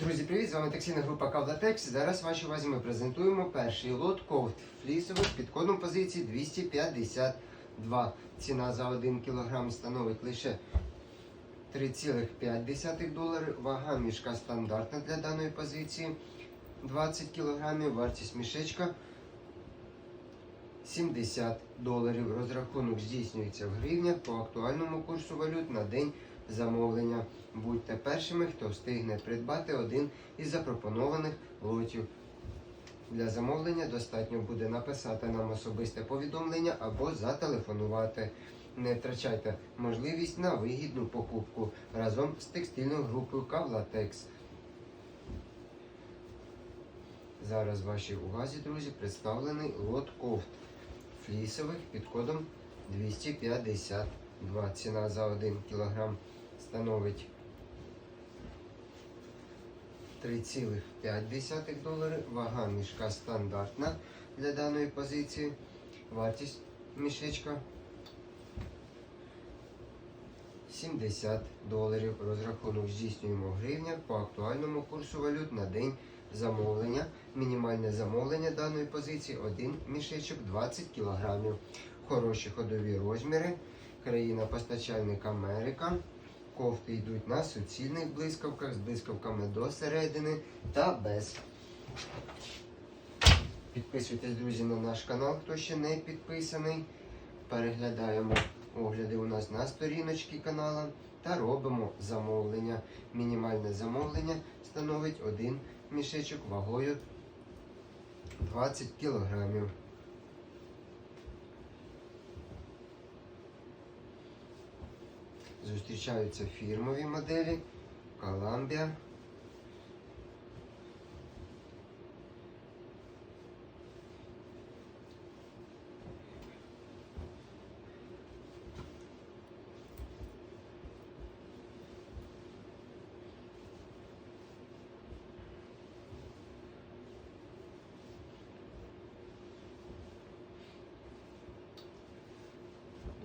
Друзі, привіт! З вами таксійна група Кавлатекс. Зараз вашій увазі ми презентуємо перший лот кофт флісових під кодом позиції 252. Ціна за 1 кг становить лише 3,5 долари. Вага мішка стандартна для даної позиції 20 кг. Вартість мішечка 70 доларів. Розрахунок здійснюється в гривнях по актуальному курсу валют на день замовлення. Будьте першими, хто встигне придбати один із запропонованих лотів. Для замовлення достатньо буде написати нам особисте повідомлення або зателефонувати. Не втрачайте можливість на вигідну покупку разом з текстильною групою Кавлатекс. Зараз вашій увазі, друзі, представлений лот кофт флісових під кодом 252. Ціна за 1 кг становить 3,5 долари. Вага мішка стандартна для даної позиції. Вартість мішечка 70 доларів. Розрахунок здійснюємо в гривнях по актуальному курсу валют на день замовлення. Мінімальне замовлення даної позиції один мішечок 20 кг. Хороші ходові розміри. Країна постачальник Америка. Кофти йдуть на суцільних блискавках з блискавками до середини та без. Підписуйтесь, друзі, на наш канал, хто ще не підписаний. Переглядаємо огляди у нас на сторіночці каналу та робимо замовлення. Мінімальне замовлення становить один мішечок вагою 20 кілограмів. Зустрічаються фірмові моделі Columbia.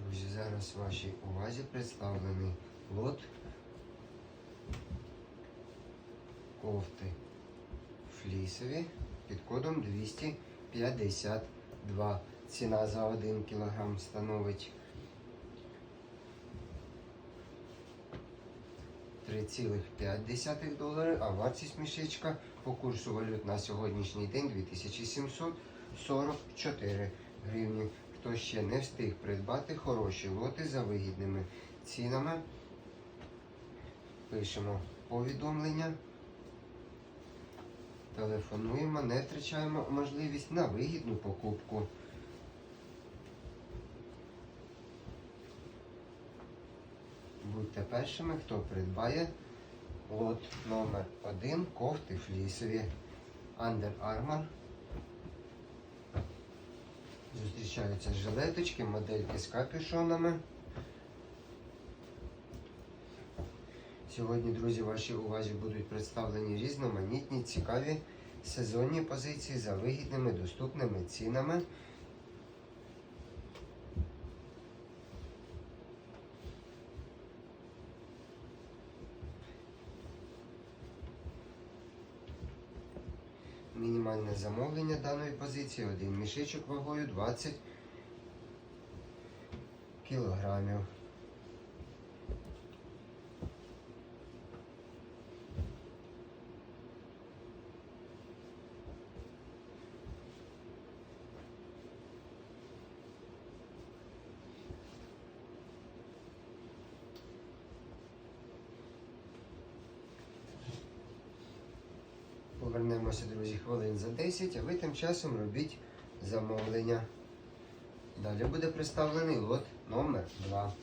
Друзі, зараз вашій увазі представлений лот кофти флісові під кодом 252. Ціна за 1 кг становить 3,5 долари, а вартість мішечка по курсу валют на сьогоднішній день 2744 гривні. Хто ще не встиг придбати хороші лоти за вигідними цінами, пишемо повідомлення, телефонуємо, не втрачаємо можливість на вигідну покупку. Будьте першими, хто придбає лот номер 1 кофти флісові Under Armour. Зустрічаються жилеточки, модельки з капюшонами. Сьогодні, друзі, вашій увазі будуть представлені різноманітні, цікаві сезонні позиції за вигідними доступними цінами. Мінімальне замовлення даної позиції один мішечок вагою 20 кілограмів. Повернемося, друзі, хвилин за 10, а ви тим часом робіть замовлення. Далі буде представлений лот номер 2.